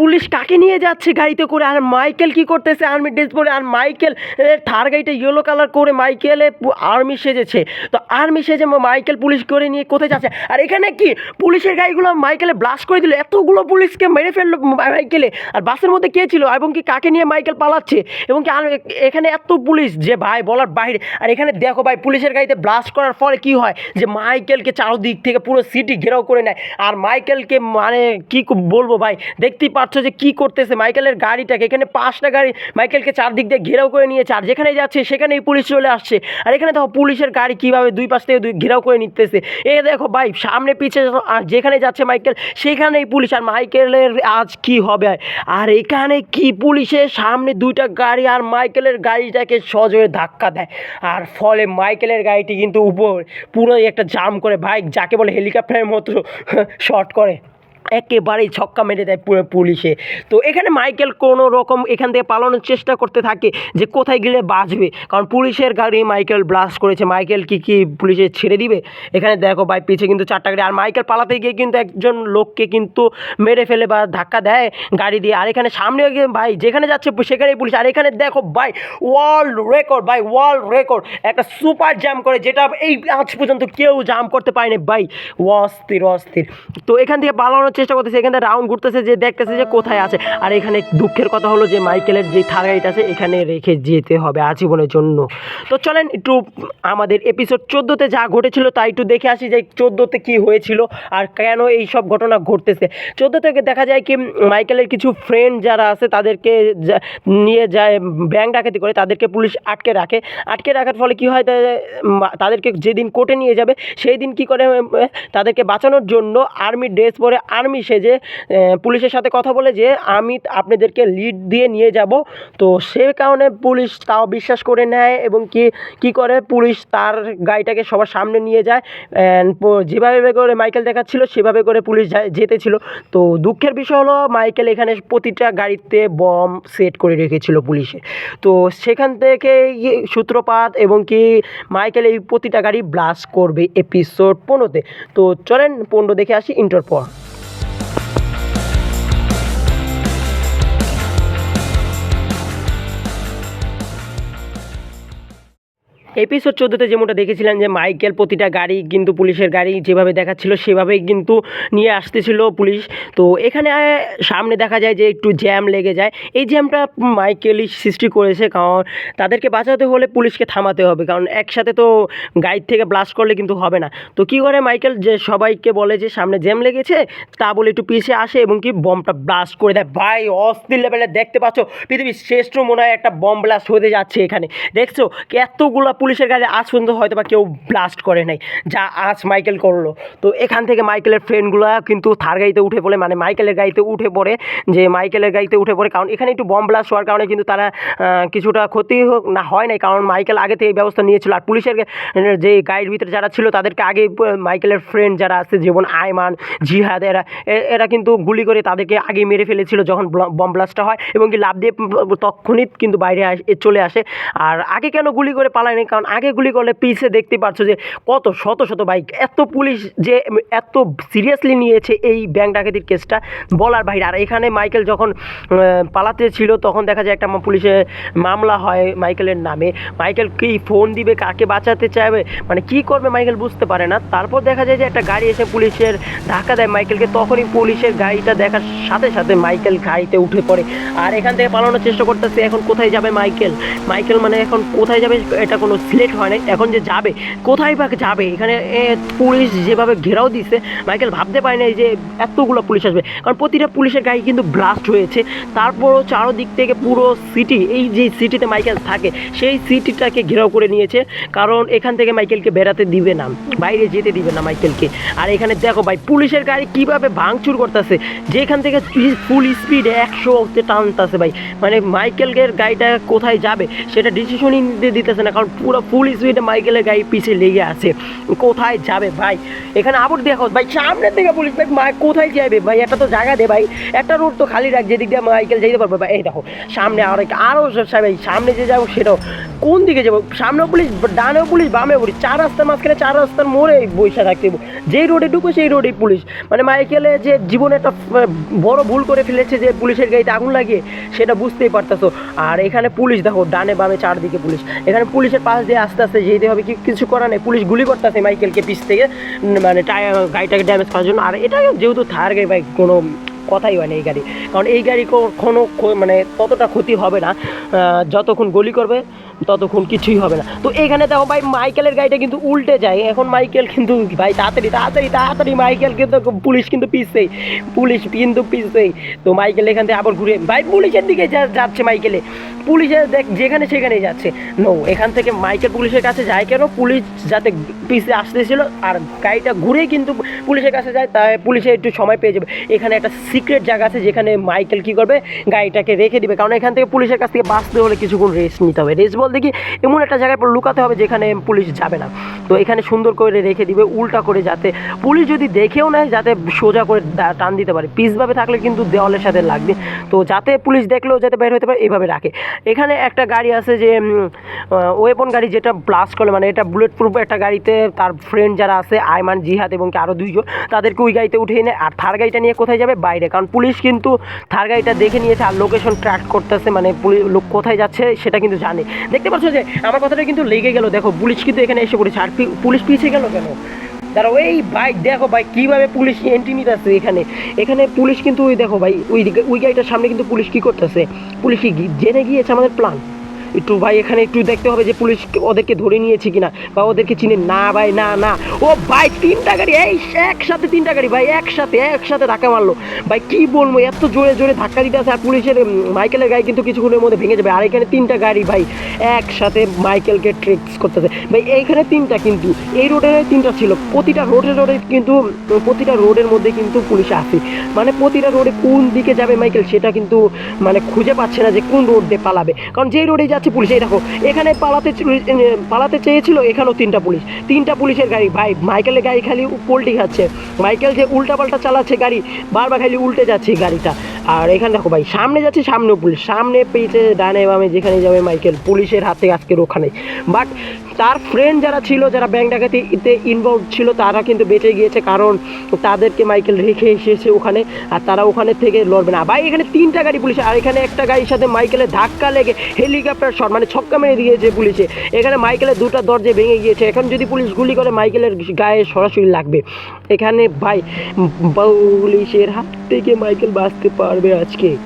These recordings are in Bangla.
পুলিশ কাকে নিয়ে যাচ্ছে গাড়িতে করে? আর মাইকেল কি করতেছে? আর্মি ড্রেস পরে আর মাইকেল থার গাড়িটা ইয়েলো কালার করে মাইকেলে আর্মি সেজেছে। তো আর্মি সেজে মাইকেল পুলিশ করে নিয়ে কোথায় যাচ্ছে? আর এখানে কি? পুলিশের গাড়িগুলো মাইকেলে ব্লাস্ট করে দিল। এতগুলো পুলিশকে মেরে ফেলল মাইকেলে। আর বাসের মধ্যে কে ছিল? এবং কি কাকে নিয়ে মাইকেল পালাচ্ছে? এবং কি এখানে এত পুলিশ? যে ভাই, বলার বাইরে। আর এখানে দেখো ভাই, পুলিশের গাড়িতে ব্লাস্ট করার ফলে কি হয়? যে মাইকেলকে চারদিক থেকে পুরো সিটি ঘেরাও করে নেয়। আর মাইকেলকে মানে কি, বলব ভাই? দেখতেই পাচ্ছ যে কি করতেছে? মাইকেলের গাড়িটাকে, এখানে পাঁচটা গাড়ি মাইকেলকে চারদিক দিয়ে ঘেরাও করে নিয়েছে। আর যেখানে যাচ্ছে, সেখানেই পুলিশ চলে আসছে। আর এখানে দেখো পুলিশের গাড়ি কীভাবে দুই পাশ থেকে দুই ঘেরাও করে নিতেছে। এ দেখো ভাই, সামনে পিছে আর যেখানে যাচ্ছে মাইকেল, সেখানেই পুলিশ। আর মাইকেলের আজ কি হবে? আর এখানে কি পুলিশের সামনে দুইটা গাড়ি আর মাইকেলের গাড়িটাকে সজোরে ধাক্কা দেয়। আর ফলে মাইকেলের গাড়িটি কিন্তু উপর পুরোই একটা জাম করে বাইক যাকে বলে হেলিকপ্টারের মতো শর্ট করে। একেবারেই ছক্কা মেরে দেয় পুলিশে। তো এখানে মাইকেল কোনো রকম এখান থেকে পালানোর চেষ্টা করতে থাকে যে কোথায় গেলে বাঁচবে। কারণ পুলিশের গাড়ি মাইকেল ব্লাস্ট করেছে। মাইকেল কি কি পুলিশে ছেড়ে দিবে? এখানে দেখো ভাই, পিছে কিন্তু চারটা গাড়ি। আর মাইকেল পালাতে গিয়ে কিন্তু একজন লোককে কিন্তু মেরে ফেলে বা ধাক্কা দেয় গাড়ি দিয়ে। আর এখানে সামনে গিয়ে ভাই, যেখানে যাচ্ছে সেখানেই পুলিশ। আর এখানে দেখো ভাই ওয়ার্ল্ড রেকর্ড ভাই ওয়ার্ল্ড রেকর্ড একটা সুপার জ্যাম করে যেটা এই আজ পর্যন্ত কেউ জাম করতে পারেনি। ভাই, অস্থির অস্থির। তো এখান থেকে পালানোর চেষ্টা করতেছে, এখান রাউন্ড ঘুরতেছে, যে দেখতেছে যে কোথায় আছে। আর এখানে দুঃখের কথা হলো যে মাইকেলের যে থার গাড়িটা আছে, এখানে রেখে যেতে হবে আজীবনের জন্য। তো চলেন একটু আমাদের এপিসোড চোদ্দোতে যা ঘটেছিল তা একটু দেখে আসি যে চোদ্দোতে কী হয়েছিল আর কেন এই সব ঘটনা ঘটতেছে। চোদ্দ থেকে দেখা যায় কি, মাইকেলের কিছু ফ্রেন্ড যারা আছে, তাদেরকে নিয়ে যায় ব্যাংক ডাকাতি করে, তাদেরকে পুলিশ আটকে রাখে। আটকে রাখার ফলে কি হয় তাদেরকে যেদিন কোর্টে নিয়ে যাবে, সেই দিন কি করে তাদেরকে বাঁচানোর জন্য আর্মি ড্রেস পরে আর্মি সেজে আহ, পুলিশের সাথে কথা বলে যে আমি আপনাদেরকে লিড দিয়ে নিয়ে যাব। তো সে কারণে পুলিশ তাও বিশ্বাস করে নেয় এবং কি কি করে? পুলিশ তার গাড়িটাকে সবার সামনে নিয়ে যায়। যেভাবে করে মাইকেল দেখাচ্ছিল সেভাবে করে পুলিশ যেতেছিল তো দুঃখের বিষয় হলো মাইকেল এখানে প্রতিটা গাড়িতে বম সেট করে রেখেছিল পুলিশে। তো সেখান থেকে ইয়ে সূত্রপাত এবং কি মাইকেল এই প্রতিটা গাড়ি ব্লাস্ট করবে এপিসোড পনেরোতে। তো চলেন পনেরো দেখে আসি ইন্টার এপিসোড চোদ্দোতে যেমনটা দেখেছিলাম যে মাইকেল প্রতিটা গাড়ি কিন্তু পুলিশের গাড়ি যেভাবে দেখাচ্ছিল, সেভাবেই কিন্তু নিয়ে আসতেছিল পুলিশ। তো এখানে সামনে দেখা যায় যে একটু জ্যাম লেগে যায়। এই জ্যামটা মাইকেলই সৃষ্টি করেছে, কারণ তাদেরকে বাঁচাতে হলে পুলিশকে থামাতে হবে, কারণ একসাথে তো গাড়ির থেকে ব্লাস্ট করলে কিন্তু হবে না। তো কী করে মাইকেল যে সবাইকে বলে যে সামনে জ্যাম লেগেছে, তা বলে একটু পিছিয়ে আসে এবং কি বমটা ব্লাস্ট করে দেয়। ভাই, অস্থির লেভেলে দেখতে পাচ্ছ, পৃথিবীর শ্রেষ্ঠ মনে হয় একটা বম ব্লাস্ট হতে যাচ্ছে এখানে। দেখছ, এতগুলো পুলিশের গাড়ি আজ পর্যন্ত হয়তো বা কেউ ব্লাস্ট করে নাই, যা আজ মাইকেল করল। তো এখান থেকে মাইকেলের ফ্রেন্ডগুলো কিন্তু থার গাড়িতে উঠে পড়ে মানে মাইকেলের গাড়িতে উঠে পড়ে, যে মাইকেলের গাড়িতে উঠে পড়ে, কারণ এখানে একটু বম ব্লাস্ট হওয়ার কারণে কিন্তু তারা কিছুটা ক্ষতি হোক না হয় নাই, কারণ মাইকেল আগে থেকে এই ব্যবস্থা নিয়েছিল। আর পুলিশের যে গাড়ির ভিতরে যারা ছিল, তাদেরকে আগে মাইকেলের ফ্রেন্ড যারা আছে, যেমন আয়মান, জিহাদ, এরা এরা কিন্তু গুলি করে তাদেরকে আগে মেরে ফেলেছিল যখন বম ব্লাস্টটা হয়, এবং কি লাভ দিয়ে তখনই কিন্তু বাইরে চলে আসে। আর আগে কেন গুলি করে পালায়নি কারণ আগে গুলি করলে পিছে দেখতে পাচ্ছ যে কত শত শত বাইক এত পুলিশ যে এত সিরিয়াসলি নিয়েছে এই ব্যাংক ডাকাতির কেসটা বলার বাইরে। আর এখানে মাইকেল যখন পালাতে ছিল তখন দেখা যায় একটা পুলিশে মামলা হয় মাইকেলের নামে। মাইকেল কি ফোন দিবে, কাকে বাঁচাতে চাইবে? মানে কি করবে মাইকেল বুঝতে পারে না। তারপর দেখা যায় যে একটা গাড়ি এসে পুলিশের ধাক্কা দেয় মাইকেলকে। তখনই পুলিশের গাড়িটা দেখার সাথে সাথে মাইকেল গাড়িতে উঠে পড়ে। আর এখান থেকে পালানোর চেষ্টা করতেছে, এখন কোথায় যাবে মাইকেল? মাইকেল মানে এখন কোথায় যাবে, এটা কোনো সিলেক্ট হয় নাই, এখন যে যাবে, কোথায় বা যাবে? এখানে পুলিশ যেভাবে ঘেরাও দিছে, মাইকেল ভাবতে পারে না যে এতগুলো পুলিশ আসবে। কারণ প্রতিটা পুলিশের গায়ে কিন্তু ব্লাস্ট হয়েছে। তারপরও চারোদিক থেকে পুরো সিটি এই যে সিটিতে মাইকেল থাকে, সেই সিটিটাকে ঘেরাও করে নিয়েছে। কারণ এখান থেকে মাইকেলকে বেরাতে দিবে না, বাইরে যেতে দিবে না মাইকেলকে। আর এখানে দেখো ভাই, পুলিশের গাড়ি কীভাবে ভাঙচুর করতেছে, যেখান থেকে ফুল স্পিডে একশো টানতেছে ভাই। মানে মাইকেলের গাড়িটা কোথায় যাবে, সেটা ডিসিশনই দিতেছে না, কারণ পুরো ফুল স্পিডে মাইকেলের গাড়ি পিছিয়ে লেগে আছে। কোথায় যাবে ভাই? এখানে আবার দেখো ভাই, সামনের দিকে পুলিশ ভাই, মা, কোথায় যাবে ভাই? একটা তো জায়গা দে ভাই, একটা রোড তো খালি রাখ, যেদিক দিয়ে মাইকেল যেতে পারবে ভাই। এই দেখো, সামনে আরও আরও ভাই, সামনে যে যাব সেটাও। কোন দিকে যাব? সামনেও পুলিশ ডানেও পুলিশ বামে পুলিশ চার রাস্তার মাঝখানে চার রাস্তার মোড়ে বৈশা থাকতে যেই রোডে ঢুকো, সেই রোডেই পুলিশ মানে মাইকেলে যে জীবনে একটা বড় ভুল করে ফেলেছে যে পুলিশের গাড়িতে আগুন লাগিয়ে, সেটা বুঝতেই পারতেছো। আর এখানে পুলিশ দেখো, ডানে বামে চারদিকে পুলিশ এখানে পুলিশের পাশ দিয়ে আস্তে আস্তে যেতে হবে, কি কিছু করার নেই। পুলিশ গুলি করতেছে মাইকেলকে পিছ থেকে মানে টায়ার গাড়িটাকে ড্যামেজ করার জন্য। আর এটা যেহেতু থার গাড়ি ভাই, কোনো কথাই হয় না এই গাড়ি। কারণ এই গাড়ি কখনো মানে ততটা ক্ষতি হবে না। যতক্ষণ গলি করবে, ততক্ষণ কিছুই হবে না। তো এখানে দেখো ভাই, মাইকেলের গাড়িটা কিন্তু উল্টে যায়। এখন মাইকেল কিন্তু ভাই, তাড়াতাড়ি তাড়াতাড়ি তাড়াতাড়ি মাইকেল কিন্তু পুলিশ কিন্তু পিছতেই পুলিশ কিন্তু পিছতেই তো মাইকেল এখান থেকে আবার ঘুরে ভাই, পুলিশের দিকে যাচ্ছে মাইকেলে। পুলিশের দেখ, যেখানে সেখানেই যাচ্ছে। নো এখান থেকে মাইকেল পুলিশের কাছে যায় কেন? পুলিশ যাতে পিছিয়ে আসতেছিল আর গাড়িটা ঘুরেই কিন্তু পুলিশের কাছে যায়, তাই পুলিশে একটু সময় পেয়ে যাবে। এখানে একটা সিক্রেট জায়গা আছে যেখানে মাইকেল কি করবে? গাড়িটাকে রেখে দিবে। কারণ এখান থেকে পুলিশের কাছ থেকে বাঁচতে হলে কিছুক্ষণ রেস্ট নিতে হবে। রেস্ট বলতে কি, এমন একটা জায়গায় লুকাতে হবে যেখানে পুলিশ যাবে না। তো এখানে সুন্দর করে রেখে দিবে, উল্টা করে যাতে পুলিশ যদি দেখেও নেয়, যাতে সোজা করে টান দিতে পারে। পিসভাবে থাকলে কিন্তু দেওয়ালের সাথে লাগবে। তো যাতে পুলিশ দেখলেও যাতে বের হতে পারে এইভাবে রাখে। এখানে একটা গাড়ি আছে যে ওয়েপন গাড়ি যেটা ব্লাস্ট করে মানে এটা বুলেট প্রুফ একটা গাড়িতে তার ফ্রেন্ড যারা আছে আয়মান জিহাদ এবং আরও দুইজন, তাদেরকে ওই গাড়িতে উঠিয়ে নেয়। আর থার গাড়িটা নিয়ে কোথায় যাবে? বাইরে। কারণ পুলিশ কিন্তু থার গাড়িটা দেখে নিয়েছে আর লোকেশন ট্র্যাক করতেছে মানে লোক কোথায় যাচ্ছে সেটা কিন্তু জানে। দেখতে পাচ্ছ যে আমার কথাটা কিন্তু লেগে গেল। দেখো, পুলিশ কিন্তু এখানে এসে পড়েছে। আর পুলিশ পিছিয়ে গেল কেন? দাঁড়াও, এই বাইক দেখো ভাই কীভাবে পুলিশ এন্ট্রি নিতেছে এখানে? এখানে পুলিশ কিন্তু ওই দেখো ভাই, ওই ওই গাড়িটার সামনে কিন্তু পুলিশ কি করতেছে? পুলিশ কি জেনে গিয়েছে আমাদের প্ল্যান একটু ভাই, এখানে একটু দেখতে হবে যে পুলিশ ওদেরকে ধরে নিয়েছে কিনা, বা ওদেরকে চিনে, না ভাই, না না। ও ভাই, তিনটা গাড়ি, এই একসাথে তিনটা গাড়ি ভাই, একসাথে একসাথে ধাক্কা মারলো। ভাই, কি বলব, এত জোরে জোরে ধাক্কা দিতে আছে আর পুলিশের মাইকেলের গাড়ি কিন্তু কিছুক্ষণের মধ্যে ভেঙে যাবে। আর এখানে তিনটা গাড়ি ভাই, একসাথে মাইকেলকে ট্রেক্স করতেছে। ভাই, এইখানে তিনটা কিন্তু, এই রোডে তিনটা ছিল। প্রতিটা রোডে রোডে কিন্তু, প্রতিটা রোডের মধ্যে কিন্তু পুলিশ আছে। মানে প্রতিটা রোডে কোন দিকে যাবে মাইকেল, সেটা কিন্তু মানে খুঁজে পাচ্ছে না যে কোন রোড দিয়ে পালাবে। কারণ যেই রোডে যাচ্ছে পুলিশ। এই দেখো, এখানে পালাতে পালাতে চেয়েছিল এখানেও তিনটা পুলিশ। তিনটা পুলিশের গাড়ি। ভাই, মাইকেলের গাড়ি খালি পোল্টি খাচ্ছে। মাইকেল যে উল্টা পাল্টা চালাচ্ছে গাড়ি, বারবার খালি উল্টে যাচ্ছে গাড়িটা। আর এখানে দেখো ভাই, সামনে যাচ্ছে সামনেও পুলিশ। সামনে পেয়েছে ডানে বামে, যেখানে যাবে মাইকেল। পুলিশের হাতে আজকে রক্ষা নেই। বাট তার ফ্রেন্ড যারা ছিল, যারা ব্যাংক ডাকাতিতে ইনভলভ ছিল, তারা কিন্তু বেঁচে গিয়েছে কারণ তাদেরকে মাইকেল রেখে এসেছে ওখানে আর তারা ওখানে থেকে লড়বে না। ভাই, এখানে তিনটা গাড়ি পুলিশ, আর এখানে একটা গাড়ির সাথে মাইকেলের ধাক্কা লেগে হেলিকপ্টার শট মানে ছক্কা মেরে দিয়েছে পুলিশে। এখানে মাইকেলের দুটো দরজা ভেঙে গিয়েছে। এখন যদি পুলিশ গুলি করে, মাইকেলের গায়ে সরাসরি লাগবে। এখানে ভাই, পুলিশের হাত থেকে মাইকেল বাঁচতে পারবে আজকে?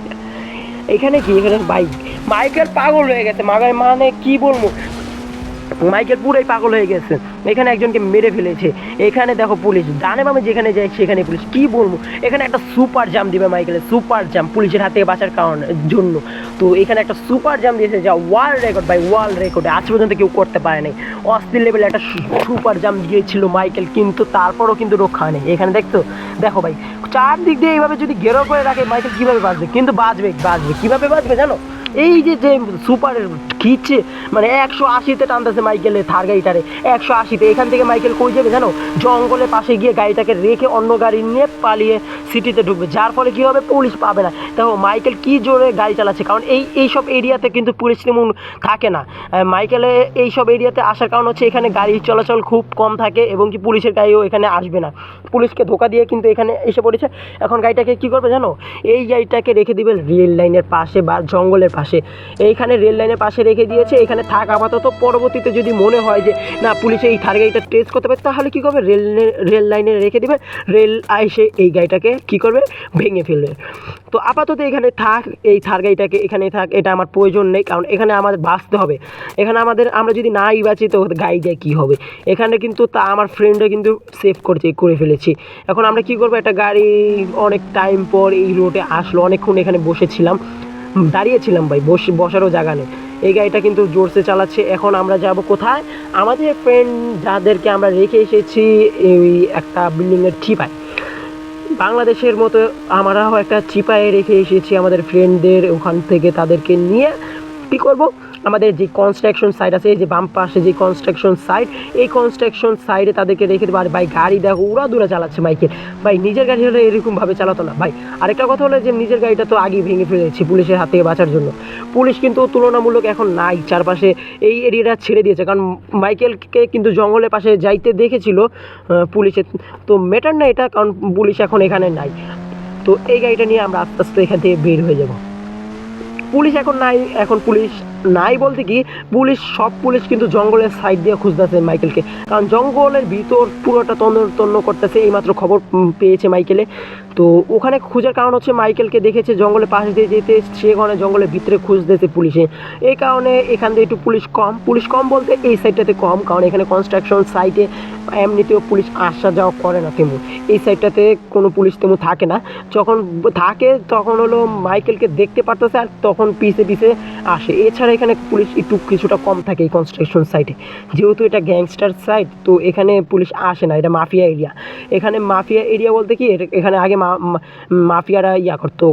এখানে কি? এখানে বাইক। মাইকেল পাগল হয়ে গেছে। মাগায় মানে কি বলব? মাইকেল পুরাই পাগল হয়ে গেছে। এখানে একজনকে মেরে ফেলেছে। এখানে দেখো পুলিশ। ডানে বামে যেখানে যায়, সেখানে পুলিশ। কি বলব? এখানে একটা সুপার জাম দিবে মাইকেলের সুপার জাম পুলিশের হাত থেকে বাঁচার কারণ, জন্য। তো এখানে একটা সুপার জাম দিয়েছে যা world record by world record আজ পর্যন্ত কেউ করতে পারে নাই। অস্থির লেভেলে একটা সুপার জাম দিয়েছিল মাইকেল, কিন্তু তারপরও কিন্তু রক্ষা নেই। এখানে দেখতো দেখো ভাই, চারদিক দিয়ে এইভাবে যদি গেরো করে রাখে, মাইকেল কীভাবে বাঁচবে? কিন্তু বাঁচবে বাঁচবে। কীভাবে বাঁচবে জানো? এই যে যে সুপার খিচ্ছে মানে একশো আশিতে টানতেছে মাইকেলের থার গাড়িটারে একশো আশিতে। এখান থেকে মাইকেল কই যাবে জানো? জঙ্গলের পাশে গিয়ে গাড়িটাকে রেখে অন্য গাড়ি নিয়ে পালিয়ে সিটিতে ঢুকবে। যার ফলে কী হবে? পুলিশ পাবে না। দেখো, মাইকেল কি জোরে গাড়ি চালাচ্ছে? কারণ এই এই সব এরিয়াতে কিন্তু পুলিশ তেমন থাকে না। মাইকেলে এই সব এরিয়াতে আসার কারণ হচ্ছে এখানে গাড়ি চলাচল খুব কম থাকে এবং কি পুলিশের গাড়িও এখানে আসবে না। পুলিশকে ধোকা দিয়ে কিন্তু এখানে এসে পড়েছে। এখন গাড়িটাকে কী করবে জানো? এই গাড়িটাকে রেখে দিবে রেল লাইনের পাশে বা জঙ্গলের পাশে। এইখানে রেল লাইনের পাশে রেখে দিয়েছে। এখানে থাক আপাতত। পরবর্তীতে যদি মনে হয় যে, না, পুলিশে এই থার গাড়িটা টেস্ট করতে পারে তাহলে কী করবে? রেল রেল লাইনে রেখে দেবে। রেল এসে এই গাড়িটাকে কী করবে? ভেঙে ফেলবে। তো আপাতত এখানে থাক, এই থার গাড়িটাকে এখানে থাক, এটা আমার প্রয়োজন নেই। কারণ এখানে আমাদের বাঁচতে হবে। এখানে আমাদের, আমরা যদি নাই বাঁচি, তো গাড়ি দিয়ে কী হবে? এখানে কিন্তু তা, আমার ফ্রেন্ডে কিন্তু সেভ করতে করে ফেলেছি। এখন আমরা কি করব? একটা গাড়ি অনেক টাইম পর এই রোডে আসলো। অনেকক্ষণ এখানে বসেছিলাম। দাঁড়িয়েছিলাম ভাই, বসে বসারও জায়গা নেই। এই গাড়িটা কিন্তু জোরসে চালাচ্ছে। এখন আমরা যাব কোথায়? আমাদের ফ্রেন্ড যাদেরকে আমরা রেখে এসেছি এই একটা বিল্ডিংয়ের ঠিপায়। বাংলাদেশের মতো আমরাও একটা চিপায় রেখে এসেছি আমাদের ফ্রেন্ডদের ওখান থেকে তাদেরকে নিয়ে। কী করব? আমাদের যে কনস্ট্রাকশন সাইট আছে, এই যে বাম পাশে যে কনস্ট্রাকশন সাইট এই কনস্ট্রাকশন সাইডে তাদেরকে রেখে দেবো। আর ভাই, গাড়ি দেখো ওরা দূরে চালাচ্ছে মাইকেল ভাই, নিজের গাড়ি হলে এরকমভাবে চালাতো না। ভাই, আরেকটা কথা হলো যে নিজের গাড়িটা তো আগেই ভেঙে ফেলেছি পুলিশের হাত থেকে বাঁচার জন্য। পুলিশ কিন্তু তুলনামূলক এখন নাই, চারপাশে এই এরিয়াটা ছেড়ে দিয়েছে। কারণ মাইকেলকে কিন্তু জঙ্গলের পাশে যাইতে দেখেছিল পুলিশের তো মেটার না এটা, কারণ পুলিশ এখন এখানে নাই। তো এই গাড়িটা নিয়ে আমরা আস্তে আস্তে এখান থেকে বের হয়ে যাব। পুলিশ এখন নাই, এখন পুলিশ নাই বলতে কি, পুলিশ, সব পুলিশ কিন্তু জঙ্গলের সাইড দিয়ে খুঁজতেছে মাইকেলকে। কারণ জঙ্গলের ভিতর পুরোটা তন্ন তন্ন করতেছে, এইমাত্র খবর পেয়েছে মাইকেলে। তো ওখানে খোঁজার কারণ হচ্ছে মাইকেলকে দেখেছে জঙ্গলের পাশ দিয়ে যেতে, সে কারণে জঙ্গলের ভিতরে খুঁজতেছে পুলিশে। এই কারণে এখান দিয়ে একটু পুলিশ কম। পুলিশ কম বলতে এই সাইডটাতে কম, কারণ এখানে কনস্ট্রাকশন সাইটে এমনিতেও পুলিশ আসা যাওয়া করে না তেমন। এই সাইডটাতে কোনো পুলিশ তেমন থাকে না। যখন থাকে, তখন হলো মাইকেলকে দেখতে পারতেছে আর তখন পিছে পিছে আসে। এছাড়া এখানে পুলিশ একটু কিছুটা কম থাকে এই কনস্ট্রাকশন সাইটে যেহেতু এটা গ্যাংস্টার সাইট তো এখানে পুলিশ আসে না, এটা মাফিয়া এরিয়া এখানে মাফিয়া এরিয়া বলতে কি এখানে আগে মাফিয়ারা ইয়া করতো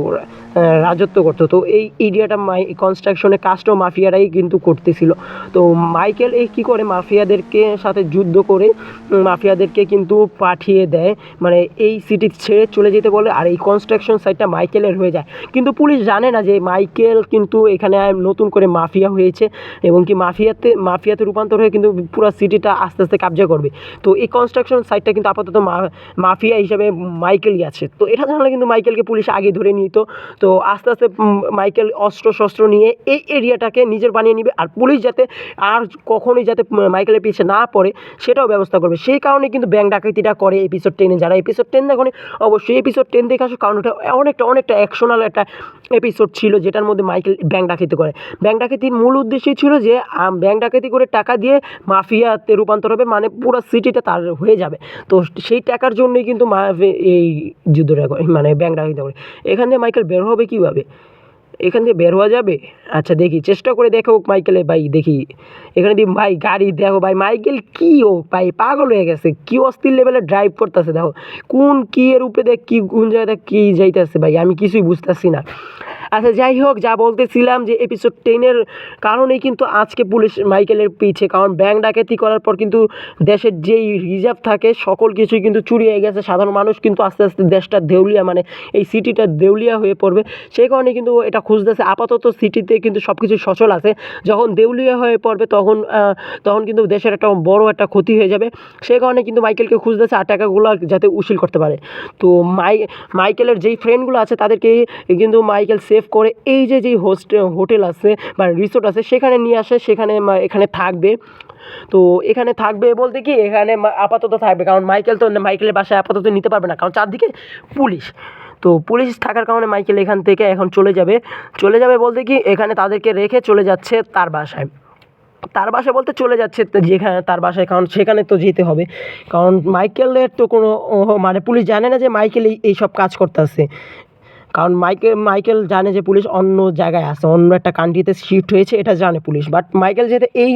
রাজত্ব করতো। তো এই এরিয়াটা মাই কনস্ট্রাকশনের কাজটাও মাফিয়ারাই কিন্তু করতেছিল। তো মাইকেল এই কী করে, মাফিয়াদেরকে সাথে যুদ্ধ করে মাফিয়াদেরকে কিন্তু পাঠিয়ে দেয়। মানে এই সিটি ছেড়ে চলে যেতে বলে, আর এই কনস্ট্রাকশন সাইটটা মাইকেলের হয়ে যায়। কিন্তু পুলিশ জানে না যে মাইকেল কিন্তু এখানে নতুন করে মাফিয়া হয়েছে এবং কি মাফিয়াতে মাফিয়াতে রূপান্তর হয়ে কিন্তু পুরো সিটিটা আস্তে আস্তে কাবজা করবে। তো এই কনস্ট্রাকশন সাইটটা কিন্তু আপাতত মাফিয়া হিসাবে মাইকেলই আছে। তো এটা জানলে কিন্তু মাইকেলকে পুলিশ আগে ধরে নিত। তো আস্তে আস্তে মাইকেল অস্ত্র শস্ত্র নিয়ে এই এরিয়াটাকে নিজের বানিয়ে নিবে আর পুলিশ যাতে আর কখনোই যাতে মাইকেলের পিছিয়ে না পড়ে, সেটাও ব্যবস্থা করবে। সেই কারণে কিন্তু ব্যাংক ডাকাতিটা করে এপিসোড টেনে যারা এপিসোড টেন দেখো অবশ্যই এপিসোড টেন দেখে আসো। কারণ ওটা অনেকটা অনেকটা অ্যাকশনাল একটা এপিসোড ছিল, যেটার মধ্যে মাইকেল ব্যাংক ডাকাতি করে। ব্যাংক ডাকাতির মূল উদ্দেশ্যই ছিল যে ব্যাংক ডাকাতি করে টাকা দিয়ে মাফিয়াতে রূপান্তর হবে মানে পুরো সিটিটা তার হয়ে যাবে। তো সেই টাকার জন্যই কিন্তু এই যুদ্ধটা মানে ব্যাংক ডাকাতি করে। এখান থেকে মাইকেল বের হবে কীভাবে? এখান থেকে বের হওয়া যাবে? আচ্ছা দেখি, চেষ্টা করে দেখো মাইকেলে, ভাই, দেখি। এখানে দিয়ে, ভাই, গাড়ি, দেখো, ভাই, মাইকেল কি ও, ভাই, পাগল হয়ে গেছে। কি অস্থির লেভেলে ড্রাইভ করতেছে, দেখো। কোন কী এর উপরে দেখ, কী, কোন জায়গায় কি যাইতেছে, ভাই, আমি কিছুই বুঝতেছি না। আচ্ছা যাই হোক, যা বলতেছিলাম যে এপিসোড টেনের কারণেই কিন্তু আজকে পুলিশ মাইকেলের পিছে, কারণ ব্যাংক ডাকাতি করার পর কিন্তু দেশের যেই রিজার্ভ থাকে, সকল কিছুই কিন্তু চুরি হয়ে গেছে। সাধারণ মানুষ কিন্তু আস্তে আস্তে দেশটা দেউলিয়া মানে এই সিটিটা দেউলিয়া হয়ে পড়বে। সেই কারণে কিন্তু এটা খুঁজতেছে। আপাতত সিটিতে কিন্তু সব কিছু সচল আছে। যখন দেউলিয়া হয়ে পড়বে, তখন তখন কিন্তু দেশের একটা বড় একটা ক্ষতি হয়ে যাবে। সেই কারণে কিন্তু মাইকেলকে খুঁজতেছে আর টাকাগুলো যাতে উসিল করতে পারে। তো মাই, মাইকেলের যেই ফ্রেন্ডগুলো আছে, তাদেরকে কিন্তু মাইকেল সেভ করে এই যে, যেই হোস্টে, হোটেল আছে বা রিসোর্ট আছে, সেখানে নিয়ে আসে, সেখানে এখানে থাকবে। তো এখানে থাকবে বলতে কি, এখানে আপাতত থাকবে। কারণ মাইকেল তো, মাইকেলের বাসায় আপাতত নিতে পারবে না। কারণ চারদিকে পুলিশ। তো পুলিশ থাকার কারণে মাইকেল এখান থেকে এখন চলে যাবে। চলে যাবে বলতে কি, এখানে তাদেরকে রেখে চলে যাচ্ছে তার বাসায়। তার বাসায় বলতে চলে যাচ্ছে যেখানে, তার বাসায়। কারণ সেখানে তো যেতে হবে। কারণ মাইকেলের তো কোনো মানে পুলিশ জানে না যে মাইকেল এই সব কাজ করতেছে। কারণ মাইকেল মাইকেল জানে যে পুলিশ অন্য জায়গায় আছে, অন্য একটা কান্ট্রিতে শিফট হয়েছে, এটা জানে পুলিশ। বাট মাইকেল যেহেতু এই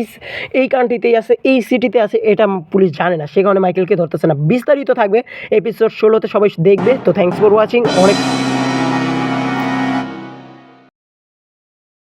এই কান্ট্রিতেই আছে, এই সিটিতে আছে, এটা পুলিশ জানে না। সে কারণে মাইকেলকে ধরতেছে না। বিস্তারিত থাকবে এপিসোড ষোলোতে, সবাই দেখবে। তো থ্যাংকস ফর ওয়াচিং অনেক